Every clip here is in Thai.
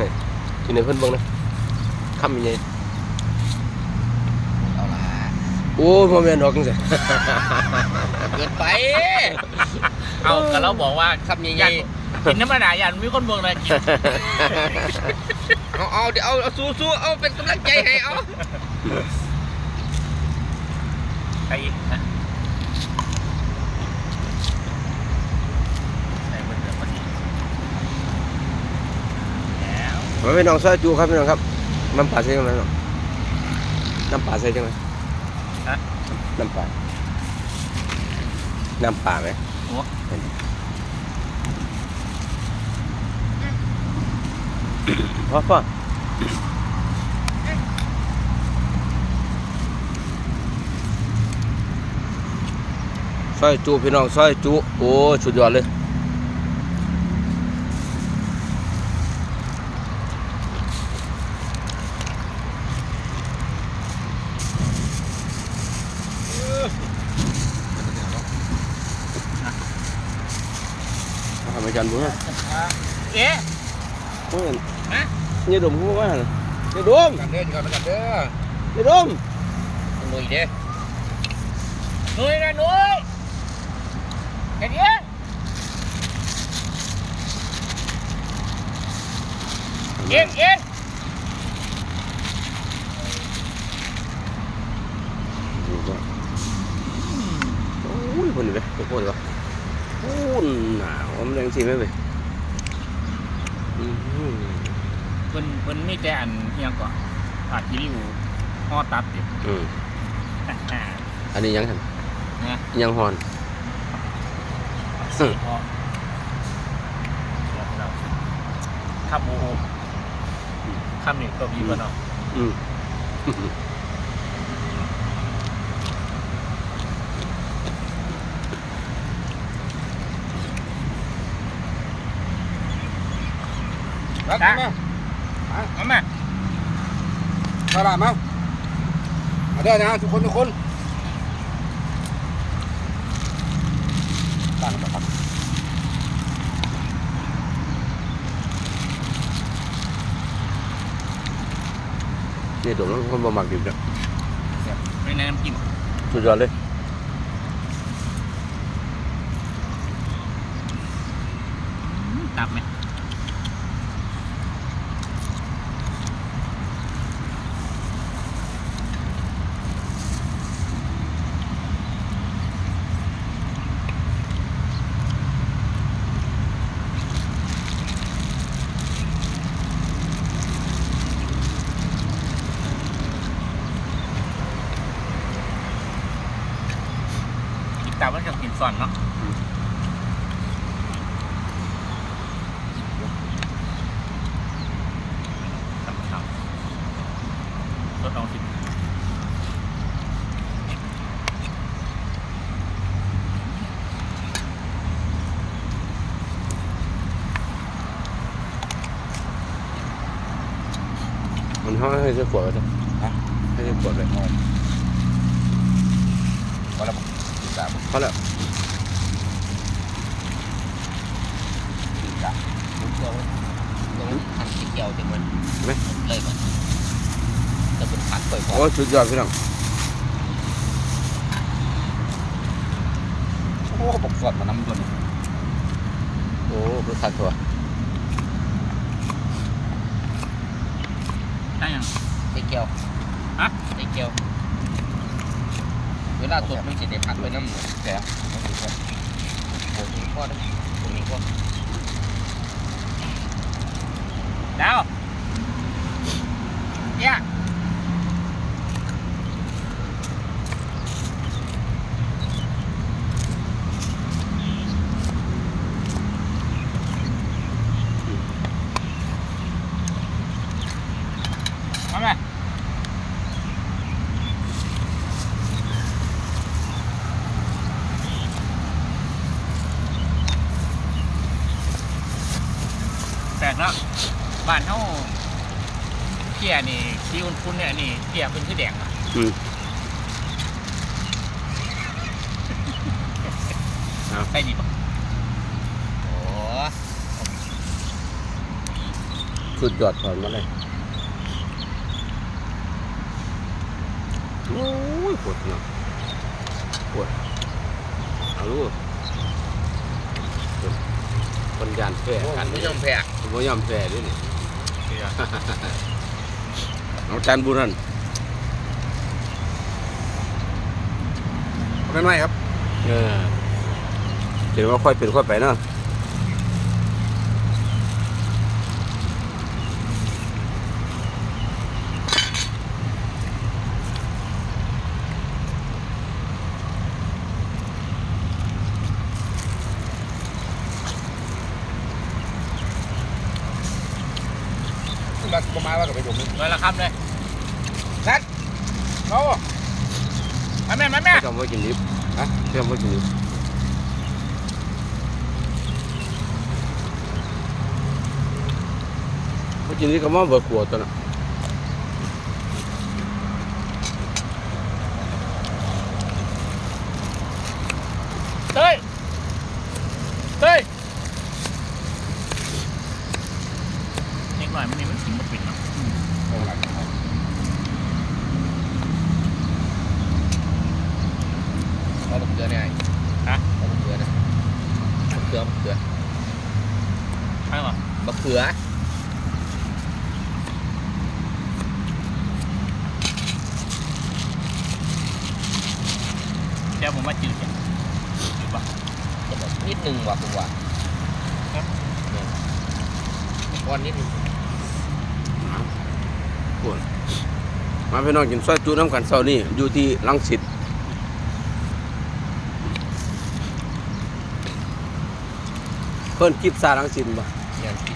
นี่อยู่ในเพิ่นเบิ่งนะคำยังไงเอาละโอ้ยบ่แม่นดอกจังซี่เกินไป เอาก็เราบอกว่าคำใหญ่กินน้ำมันหนายันมีคนเมืองเลยกินๆเอาเอาเดี๋ยวเอาเอาสู้สู้เอาเป็นกำลังใจให้เอาไปอีกนะใส่เบอร์เดิมพอดี แล้วมาพี่น้องซอยจูครับพี่น้องครับ น้ำปลาใส่จังไหมน้องน้ำปลาใส่จังไหมฮะ น้ำปลา น้ำปลาไหมโอ้พ่อพ่อซอยจูพี่น้องซอยจูโอ้สุดยอดเลย ทำอาจารย์บุญฮะเอ๊ะโอ้ยฮะนี่ดมกูว่านี่ดม กันเด้อก่อนกันเด้อ นี่ดม หนุ่ยเด้อ หนุ่ยนะหนุ่ยเห็นยังเอ็นเอ็น โอ้ยคนนี้ไปโคตรวะโอ้ยหนาวมันแรงสิไหมเว้ยอื้อหือเพิ่นเพิ่นมีแต่อันเอียงก่อนผัดกิริวห่อตับดิอืมอ่าอันนี้ยังหันนะยังหอน สี่ห่อเราข้ามโอ้โหข้ามนี่ก็มีบ้านเนาะอืม รักกันไหมเอามาตลาดมามาเด้อนะทุกคนทุกคนตั้งนะครับนี่ดมแล้วคนบ่มักดิบเนี่ยไม่แนะนำกินสุดยอดเลยตับไหม กินตับมันจะกินส่อนเนาะตับตับรสลองสิมันห้อยให้เสื้อขวดไว้จ้ะให้เสื้อขวดไว้ก็แล้วติดตามพอแล้ว ติดตามลูกเกี่ยวตรงหันที่เกี่ยวถึงมันไหมเลยมันจะเป็นผัดเเกี่ยวฮะไอ้เกี่ยวเวลาสดมันจะได้ผัดไปน้ำแต่ผมมีข้อผมมีข้อนะผมมีข้อดาวเนี่ยมาไหมแปลกเนาะ บ้านเฮาเกียนี่ที่อุ่นๆเนี่ยนี่เกียเป็นคือแดงอะอืมใช่ดีปะโอ้สุดยอดถอนมาเลยโอ้ยปวดเนาะปวดเอาลูกปวดคนยานแพ้โอ้กันไม่ยอมแพ้ผมบ่ยอมแพ้ด้วยนี่ เดี๋ยวเอาจานบุรันไม่ไม่ครับ เออเดี๋ยวว่าค่อยเป็นค่อยไปเนาะ บักประมาว่ากับไปดูมึงเลยละคำเลยนัดเขามาแม่มาแม่ไม่ต้องว่ากินดิบฮะไม่ต้องว่ากินดิบว่ากินดิบก็มาเบิกขวดตัวน่ะ เต้ยเต้ยเด็กหน่อยมันนี่มันกินมันปิดเนาะ เอาบักเกลือเนี่ย ฮะ เอาบักเกลือนะบักเกลือบักเกลือ ใช่ป่ะ บักเกลือ เดี๋ยวผมมาจืดเนี่ยจืดป่ะนิดนึงว่ะผมว่าครับก้อนนิดนึงมาพี่น้องกินซอยจูน้ำกันเช้านี่อยู่ที่ลังสิตเพิ่นกิบซาลังสิตบ่เนี่ย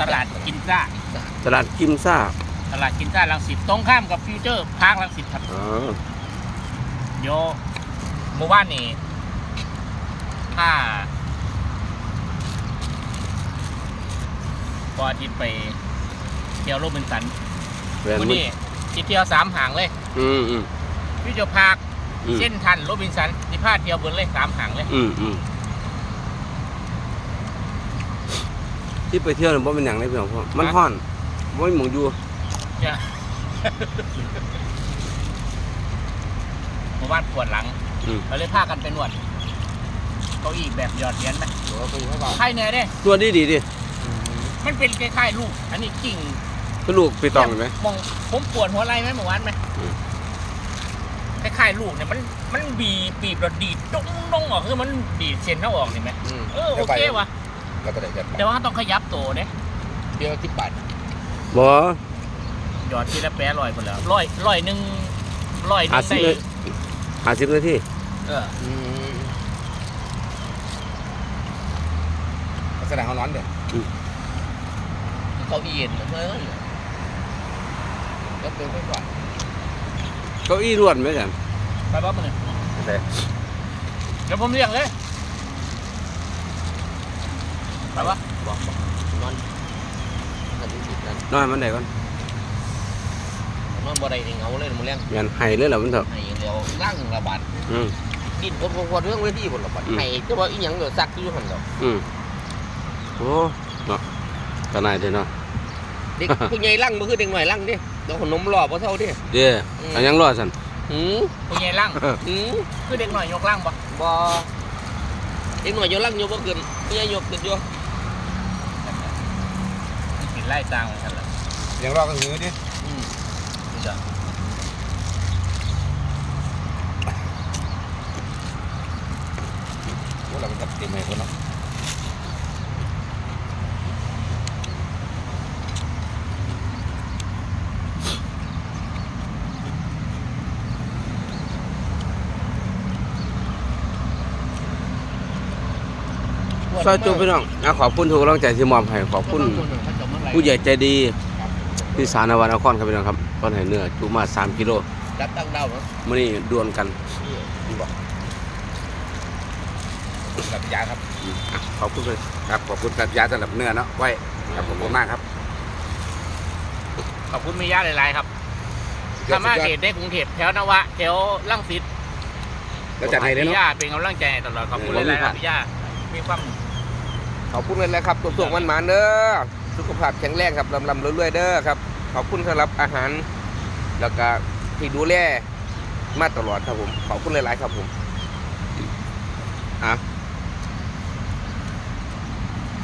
ตลาดกินซ่าตลาดกิมซ่าตลาดกินซ่าลังสิตตรงข้ามกับฟิวเจอร์พาร์คลังสิตครับอ๋อเดี๋ยวหมู่บ้านนี่ถ้าพออาทิตย์ไปเที่ยวโรบินสันแม่นวันมึงนี้ที่เที่ยวสามหางเลยอืมอืมฟิวเจอร์พาร์คอืมเส้นทันโรบินสันที่พาเที่ยวเบิร์เลยสามหางเลย อืมอืม ที่ไปเที่ยวนี่บ่เป็นหยังเลยพี่น้องพ่อมันฮ้อนบ่มีหมองอยู่เนี่ยหมู่บ้านปวดหลังอืมเราเลยพากันไปนวดเก้าอี้แบบหยอดเหรียญไหมหรือว่าคุยให้เบาไข่เนี่ยเด้ ตัวดีดีดิมันเป็นคล้ายๆลูก อันนี้กิ่งคือลูกไปตองเห็นไหม มองผมปวดหัวไหล่ไหมเมื่อวานไหมอืม คล้ายๆลูกเนี่ยมันมันบีบบีบเราดีดจ้องน้องออกคือมันดีดเส้นเท้าออกเห็นไหมอืมเออโอเควะ แล้วก็ได้เงินแต่ว่าต้องขยับตัวเนี่ยเดียวที่บาทบ่ หยอดทีละแปะลอยคนแล้วร้อยร้อยหนึ่งร้อยหนึ่ห้างสิบได้นาห้าสิบนาทีเอออืมลักษณะเขาร้อนเด้อเก้าอี้เย็นนะเพื่อนก็เป็นไปก่อนเก้าอี้รวดไหมจันไปบ้ามึงเนี่ยแต่เดี๋ยวผมเรียกเลย ไปปะบอกบอกนอนนอนนั่นน้อยมันได้ก่อนนอนบ่ได้เงาเลยมันเลี้ยงยันไห้เลยล่ะมันเถอะให้เดียวร่างระบาดอืมดินคนคนคนเรื่องเวทีคนระบาดอืมให้ก็ว่าอีหยังเดี๋ยวซักอยู่หันเดียวอืมโอ้เนาะตาหนายเด้อเนาะเด็กผู้ใหญ่ร่างมันคือเด็กหน่อยร่างดิเดี๋ยวขนมหล่อพอเท่าดิเด้ออันยังรอสันหืมคุณยายล่างหืมคือเด็กหน่อยยกล่างปะบ่เด็กหน่อยโยร่างโยบ่เกินผู้ใหญ่ยกเกินโยก ไล่ตางเหมือนกันเลยยังรอกันหือดิอืมนี่จ้ะพวกเราเป็นตัดเต็มให้คนเนาะซอยจูพี่น้องอะขอบคุณทุกกำลังใจที่มอบให้ขอบคุณ ผู้ใหญ่ใจดีที่สารนวันนครครับพี่น้องครับตอนให้เนื้อจูมา3กิโลรับตั้งดาวเนาะมื้อนี้ดวลกันนี่บอกกับยาครับอะขอบคุณเลยครับขอบคุณครับยาสำหรับเนื้อเนาะไว้ครับขอบคุณมากครับ ขอบคุณมีญาติหลายๆครับธรรมะเขตได้กรุงเทพแถวนวะแถวลังสิตแล้วจัดให้เลยพี่เนาะย่าเป็นกำลังใจให้ตลอดขอบคุณเออหลายๆคขรัอบบพี่ย่ามีความขอบคุณเลยแหละครับตัวส่วงมันมาเด้อ สุขภาพแข็งแรงครับลำลำรวยๆเด้อครับ ขอบคุณสำหรับอาหาร แล้วก็ที่ดูแลมาตลอดครับผม ขอบคุณหลายๆครับผมอะ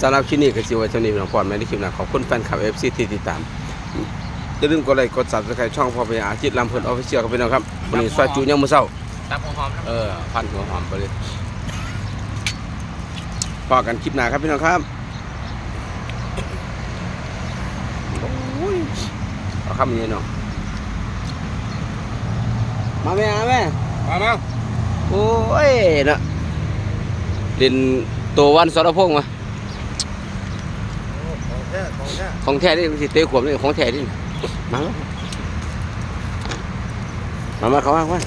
สำหรับคลิปนี้ก็สิไว้เท่านี้พี่น้องพรไม่ได้คลิปหนะขอบคุณแฟนคลับ FC ที่ติดตามอย่าลืมกดไลค์กด Subscribe ช่องพ่อพญาอาทิตย์ลำเพิ่นออฟฟิเชียลครับพี่น้องครับวันนี้ซอยจูยังมื้อเช้าตับหอมๆนะเออพันหัวหอมไปเลยพอกันคลิปหน้าครับพี่น้องครับโอ้ยเอา คำนี้เนาะมาแม่มาแม่มามาโอ้ยเนาะเล่นตัววันสรพงษ์มาของแท้ของแท้ของแท้นี่มันสิเตะขวบนี่ของแท้นี่มามามามาเขาว่าว่า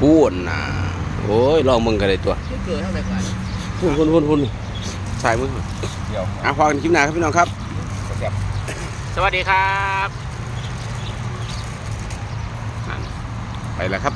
พูดนะโอ้ยลองมึงกันเลยตัวเกิดเท่าไหร่ก่อนหุ่นหุ่นหุ่นหุ่น สายมือเดี๋ยวอะพอกันคลิปหน้าครับพี่น้องครับแซ่บสวัสดีครับ ไปแล้วครับ